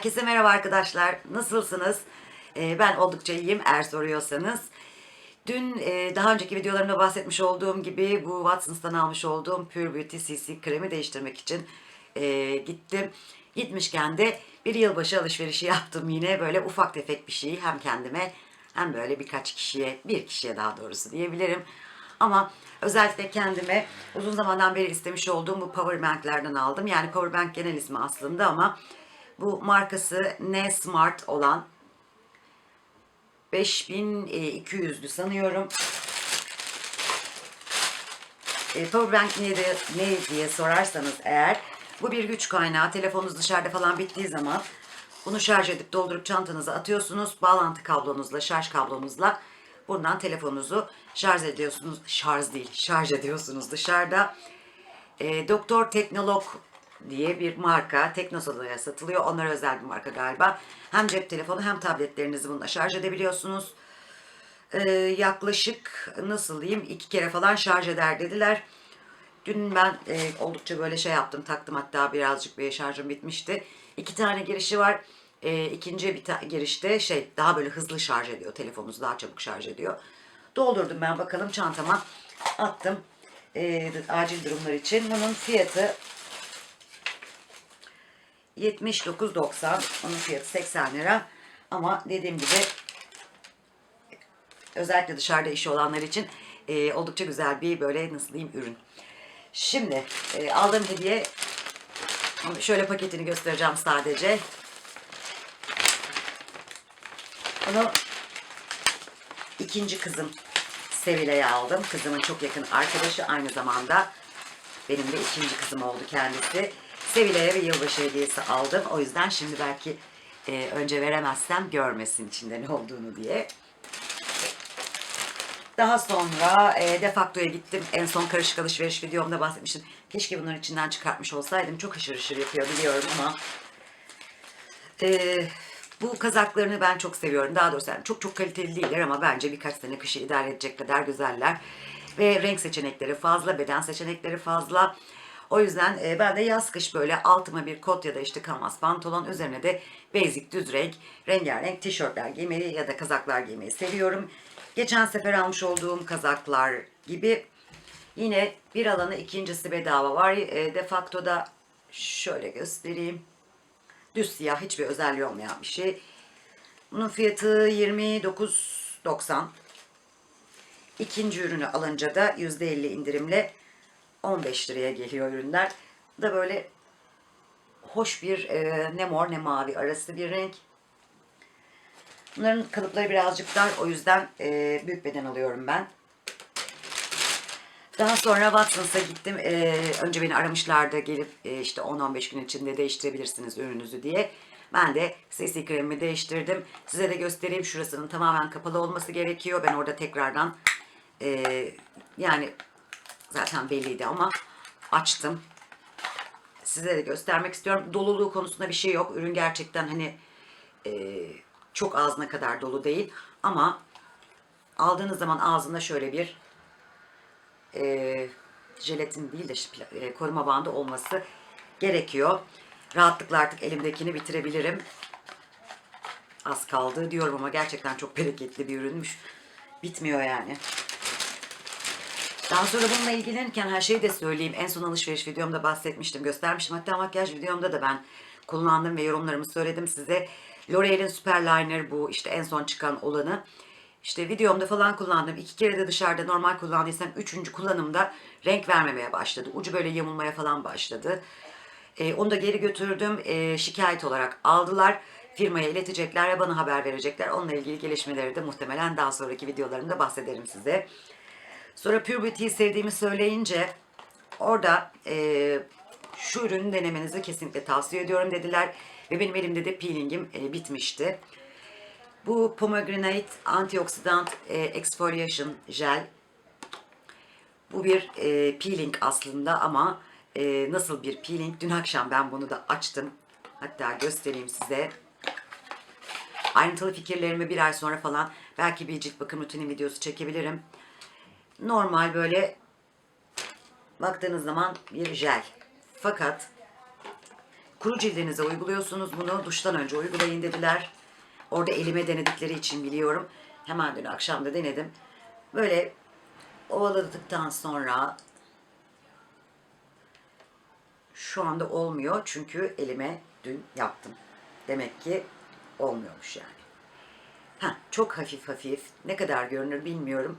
Herkese merhaba arkadaşlar. Nasılsınız? Ee, ben oldukça iyiyim eğer soruyorsanız. Dün e, daha önceki videolarımda bahsetmiş olduğum gibi bu Watsons'tan almış olduğum Pure Beauty CC kremi değiştirmek için e, gittim. Gitmişken de bir yılbaşı alışverişi yaptım yine böyle ufak tefek bir şey hem kendime hem böyle birkaç kişiye, bir kişiye daha doğrusu diyebilirim. Ama özellikle kendime uzun zamandan beri istemiş olduğum bu power banklerden aldım. Yani power bank genel ismi aslında ama bu markası ne smart olan 5200'lü sanıyorum. E, Powerbank ne, de, ne diye sorarsanız eğer bu bir güç kaynağı. Telefonunuz dışarıda falan bittiği zaman bunu şarj edip doldurup çantanıza atıyorsunuz. Bağlantı kablonuzla, şarj kablonuzla buradan telefonunuzu şarj ediyorsunuz. Şarj değil, şarj ediyorsunuz dışarıda. E, Doktor Teknolog diye bir marka Teknosa'da satılıyor. Onlara özel bir marka galiba. Hem cep telefonu hem tabletlerinizi bununla şarj edebiliyorsunuz. Ee, yaklaşık nasıl diyeyim iki kere falan şarj eder dediler. Dün ben e, oldukça böyle şey yaptım taktım hatta birazcık bir şarjım bitmişti. İki tane girişi var. E, ikinci bir girişte şey daha böyle hızlı şarj ediyor. Telefonunuzu daha çabuk şarj ediyor. Doldurdum ben bakalım çantama attım. E, acil durumlar için. Bunun fiyatı 79.90. Onun fiyatı 80 lira. Ama dediğim gibi özellikle dışarıda işi olanlar için e, oldukça güzel bir böyle nasıl diyeyim ürün. Şimdi e, aldığım hediye şöyle paketini göstereceğim sadece. Bunu ikinci kızım Sevile'ye aldım. Kızımın çok yakın arkadaşı aynı zamanda benim de ikinci kızım oldu kendisi. Sevile'ye bir yılbaşı hediyesi aldım. O yüzden şimdi belki e, önce veremezsem görmesin içinde ne olduğunu diye. Daha sonra e, Defakto'ya gittim. En son karışık alışveriş videomda bahsetmiştim. Keşke bunların içinden çıkartmış olsaydım. Çok hışır hışır yapıyor biliyorum ama e, bu kazaklarını ben çok seviyorum. Daha doğrusu yani çok çok kaliteli değiller ama bence birkaç sene kışı idare edecek kadar güzeller. Ve renk seçenekleri fazla, beden seçenekleri fazla. O yüzden e, ben de yaz kış böyle altıma bir kot ya da işte kanvas pantolon üzerine de basic düz renk rengarenk tişörtler giymeyi ya da kazaklar giymeyi seviyorum. Geçen sefer almış olduğum kazaklar gibi yine bir alanı ikincisi bedava var. E, de facto da şöyle göstereyim. Düz siyah hiçbir özelliği olmayan bir şey. Bunun fiyatı 29.90. İkinci ürünü alınca da %50 indirimle 15 liraya geliyor ürünler. Da böyle hoş bir e, ne mor ne mavi arası bir renk. Bunların kalıpları birazcık dar. O yüzden e, büyük beden alıyorum ben. Daha sonra Watsons'a gittim. E, önce beni aramışlardı gelip e, işte 10-15 gün içinde değiştirebilirsiniz ürününüzü diye. Ben de CC kremimi değiştirdim. Size de göstereyim. Şurasının tamamen kapalı olması gerekiyor. Ben orada tekrardan e, yani zaten belliydi ama açtım. Size de göstermek istiyorum. Doluluğu konusunda bir şey yok. Ürün gerçekten hani e, çok ağzına kadar dolu değil. Ama aldığınız zaman ağzında şöyle bir e, jelatin değil de e, koruma bandı olması gerekiyor. Rahatlıkla artık elimdekini bitirebilirim. Az kaldı diyorum ama gerçekten çok bereketli bir ürünmüş. Bitmiyor yani. Daha sonra bununla ilgilenirken her şeyi de söyleyeyim. En son alışveriş videomda bahsetmiştim, göstermiştim. Hatta makyaj videomda da ben kullandım ve yorumlarımı söyledim size. L'Oreal'in Superliner bu işte en son çıkan olanı. İşte videomda falan kullandım. İki kere de dışarıda normal kullandıysam üçüncü kullanımda renk vermemeye başladı. Ucu böyle yamulmaya falan başladı. Ee, onu da geri götürdüm. Ee, şikayet olarak aldılar. Firmaya iletecekler ve bana haber verecekler. Onunla ilgili gelişmeleri de muhtemelen daha sonraki videolarımda bahsederim size. Sonra Pure Beauty'yi sevdiğimi söyleyince orada e, şu ürünü denemenizi kesinlikle tavsiye ediyorum dediler. Ve benim elimde de peelingim e, bitmişti. Bu Pomegranate Antioxidant e, Exfoliation Gel. Bu bir e, peeling aslında ama e, nasıl bir peeling? Dün akşam ben bunu da açtım. Hatta göstereyim size. Ayrıntılı fikirlerimi bir ay sonra falan belki bir cilt bakım rutini videosu çekebilirim. Normal böyle baktığınız zaman bir jel. Fakat Kuru cildinize uyguluyorsunuz bunu. Duştan önce uygulayın dediler. Orada elime denedikleri için biliyorum. Hemen dün akşam da denedim. Böyle ovaladıktan sonra şu anda olmuyor çünkü elime dün yaptım. Demek ki olmuyormuş yani. Ha, çok hafif hafif. Ne kadar görünür bilmiyorum.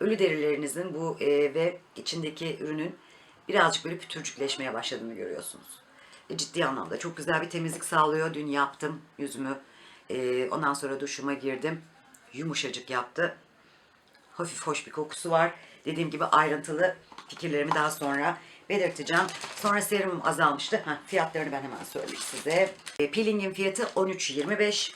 Ölü derilerinizin bu e, ve içindeki ürünün birazcık böyle pütürcükleşmeye başladığını görüyorsunuz. E, ciddi anlamda çok güzel bir temizlik sağlıyor. Dün yaptım yüzümü. E, ondan sonra duşuma girdim. Yumuşacık yaptı. Hafif hoş bir kokusu var. Dediğim gibi ayrıntılı fikirlerimi daha sonra belirteceğim. Sonra serumum azalmıştı. Heh, fiyatlarını ben hemen söyleyeyim size. E, peelingin fiyatı 13.25.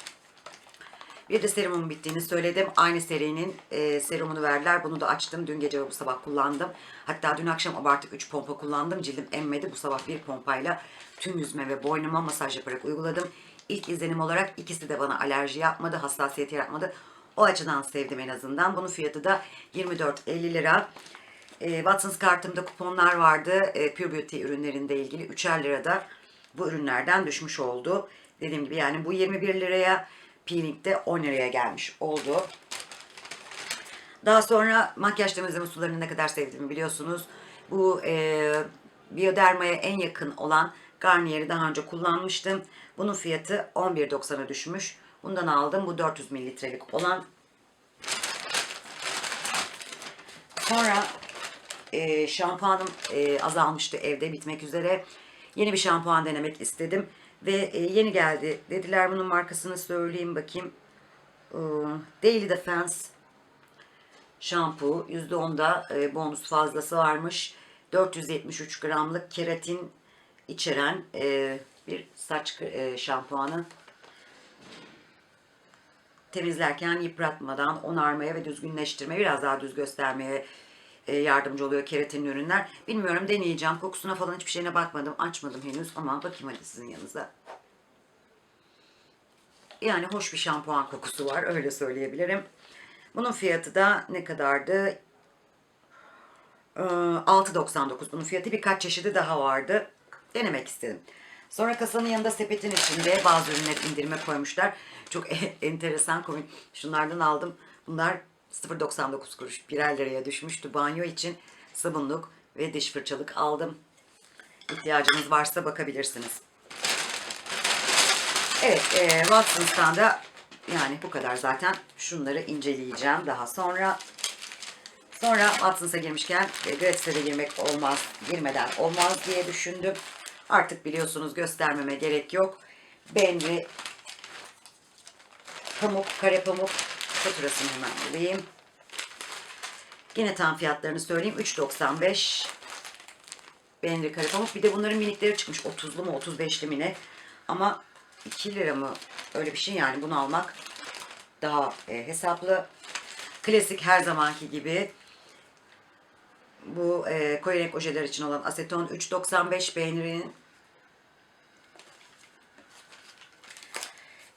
Bir de serumun bittiğini söyledim. Aynı serinin e, serumunu verdiler. Bunu da açtım. Dün gece ve bu sabah kullandım. Hatta dün akşam abartık 3 pompa kullandım. Cildim emmedi. Bu sabah bir pompayla tüm yüzüme ve boynuma masaj yaparak uyguladım. İlk izlenim olarak ikisi de bana alerji yapmadı, hassasiyet yaratmadı. O açıdan sevdim en azından. Bunun fiyatı da 24.50 lira. E, Watsons kartımda kuponlar vardı. E, Pure Beauty ürünlerinde ilgili 3'er lirada bu ürünlerden düşmüş oldu. Dediğim gibi yani bu 21 liraya peeling de 10 liraya gelmiş oldu. Daha sonra makyaj temizleme sularını ne kadar sevdiğimi biliyorsunuz. Bu e, Bioderma'ya en yakın olan Garnier'i daha önce kullanmıştım. Bunun fiyatı 11.90'a düşmüş. Bundan aldım. Bu 400 mililitrelik olan. Sonra e, şampuanım e, azalmıştı evde bitmek üzere. Yeni bir şampuan denemek istedim. Ve e, yeni geldi. Dediler bunun markasını söyleyeyim bakayım. E, Daily Defense şampu. %10'da e, bonus fazlası varmış. 473 gramlık keratin içeren e, bir saç şampuanı. Temizlerken yıpratmadan onarmaya ve düzgünleştirmeye, biraz daha düz göstermeye e, yardımcı oluyor keratin ürünler. Bilmiyorum deneyeceğim. Kokusuna falan hiçbir şeyine bakmadım. Açmadım henüz ama bakayım hadi sizin yanınıza. Yani hoş bir şampuan kokusu var. Öyle söyleyebilirim. Bunun fiyatı da ne kadardı? Ee, 6.99 bunun fiyatı. Birkaç çeşidi daha vardı. Denemek istedim. Sonra kasanın yanında sepetin içinde bazı ürünler indirime koymuşlar. Çok enteresan komik. Şunlardan aldım. Bunlar 0.99 kuruş birer liraya düşmüştü. Banyo için sabunluk ve diş fırçalık aldım. İhtiyacınız varsa bakabilirsiniz. Evet, e, Watsons'tan da yani bu kadar zaten. Şunları inceleyeceğim daha sonra. Sonra Watsons'a girmişken e, de girmek olmaz, girmeden olmaz diye düşündüm. Artık biliyorsunuz göstermeme gerek yok. Benri pamuk, kare pamuk faturasını hemen bulayım. Yine tam fiyatlarını söyleyeyim. 3.95 Benri kare pamuk. Bir de bunların minikleri çıkmış. 30'lu mu 35'li mi ne? Ama 2 lira mı? Öyle bir şey yani bunu almak daha e, hesaplı. Klasik her zamanki gibi bu e, koyu renk ojeler için olan aseton 3.95 Benri'nin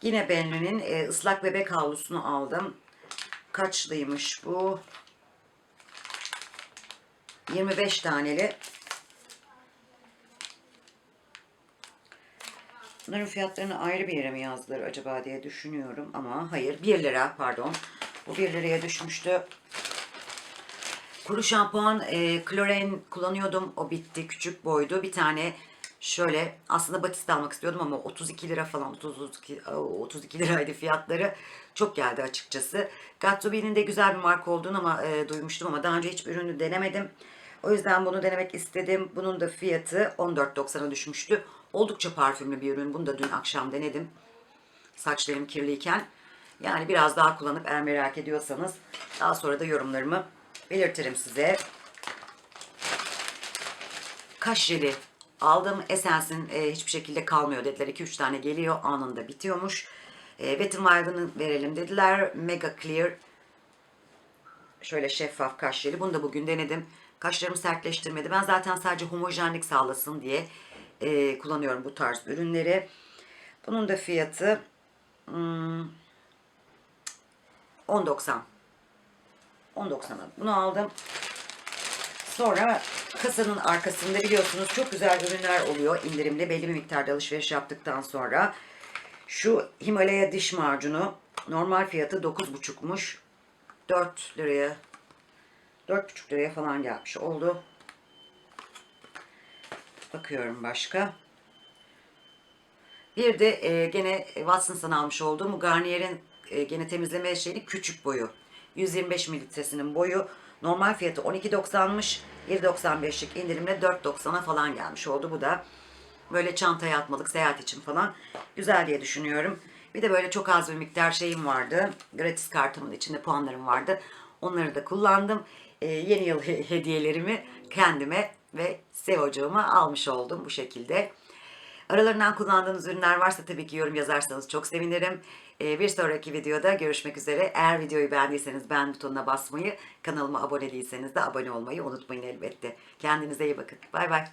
Yine Benri'nin e, ıslak bebek havlusunu aldım. Kaçlıymış bu? 25 taneli. Bunların fiyatlarını ayrı bir yere mi yazdılar acaba diye düşünüyorum ama hayır 1 lira pardon. Bu 1 liraya düşmüştü. Kuru şampuan e, kloren kullanıyordum. O bitti. Küçük boydu. Bir tane şöyle aslında batiste almak istiyordum ama 32 lira falan 30, 32, 32 liraydı fiyatları. Çok geldi açıkçası. Gattubi'nin de güzel bir marka olduğunu ama e, duymuştum ama daha önce hiçbir ürünü denemedim. O yüzden bunu denemek istedim. Bunun da fiyatı 14.90'a düşmüştü. Oldukça parfümlü bir ürün. Bunu da dün akşam denedim. Saçlarım kirliyken. Yani biraz daha kullanıp eğer merak ediyorsanız daha sonra da yorumlarımı belirtirim size. Kaş jeli aldım. Essence'in e, hiçbir şekilde kalmıyor dediler. 2-3 tane geliyor. Anında bitiyormuş. E, Wet n Wild'ını verelim dediler. Mega Clear şöyle şeffaf kaş jeli. Bunu da bugün denedim. Kaşlarımı sertleştirmedi. Ben zaten sadece homojenlik sağlasın diye e, kullanıyorum bu tarz ürünleri. Bunun da fiyatı hmm, 10.90. 10.90'a bunu aldım. Sonra kasanın arkasında biliyorsunuz çok güzel ürünler oluyor indirimli belli bir miktarda alışveriş yaptıktan sonra. Şu Himalaya diş macunu normal fiyatı 9,5'muş. 4 liraya 4,5 liraya falan gelmiş oldu. Bakıyorum başka. Bir de e, gene Watsons'tan almış olduğum Garnier'in e, gene temizleme şeyini küçük boyu. 125 mililitresinin boyu. Normal fiyatı 12.90'mış. 7.95'lik indirimle 4.90'a falan gelmiş oldu. Bu da böyle çantaya atmalık seyahat için falan güzel diye düşünüyorum. Bir de böyle çok az bir miktar şeyim vardı. Gratis kartımın içinde puanlarım vardı. Onları da kullandım. E, yeni yıl he- hediyelerimi kendime ve Sevocuğuma almış oldum bu şekilde. Aralarından kullandığınız ürünler varsa tabii ki yorum yazarsanız çok sevinirim. Ee, bir sonraki videoda görüşmek üzere. Eğer videoyu beğendiyseniz beğen butonuna basmayı, kanalıma abone değilseniz de abone olmayı unutmayın elbette. Kendinize iyi bakın. Bay bay.